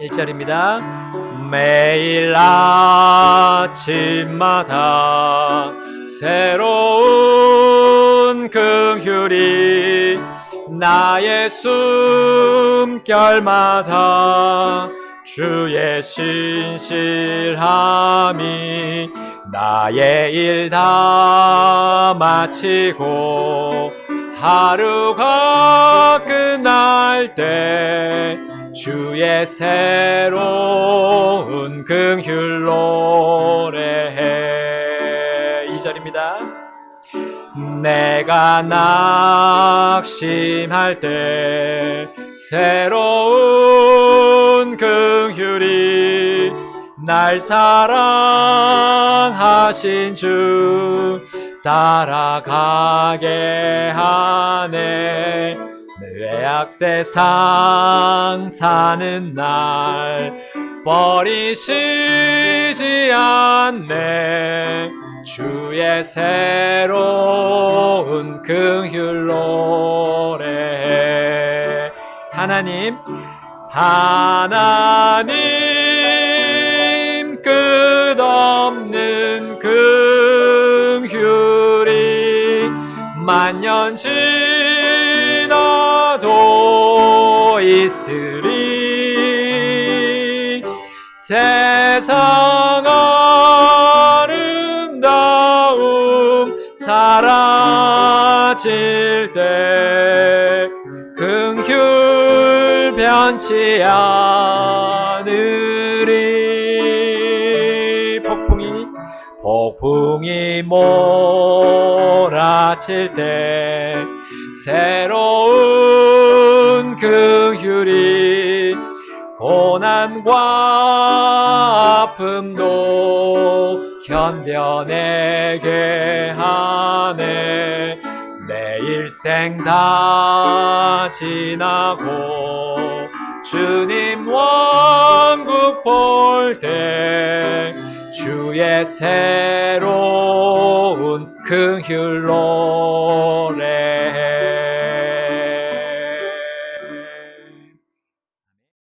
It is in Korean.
1절입니다. 매일 아침마다 새로운 긍휼이 나의 숨결마다 주의 신실함이 나의 일 다 마치고 하루가 끝날 때 주의 새로운 긍휼 노래해. 2절입니다. 내가 낙심할 때 새로운 긍휼이 날 사랑하신 주 따라가게 하네 뇌악 세상 사는 날 버리시지 않네. 주의 새로운 긍휼 노래. 하나님 하나님 끝없는 긍휼이 만년 지 있으리. 세상 아름다움 사라질 때 긍휼 변치 않으리 폭풍이 몰아칠 때 새로운 긍휼이 고난과 아픔도 견뎌내게 하네. 내 일생 다 지나고 주님 왕국 볼때 주의 새로운 긍휼 노래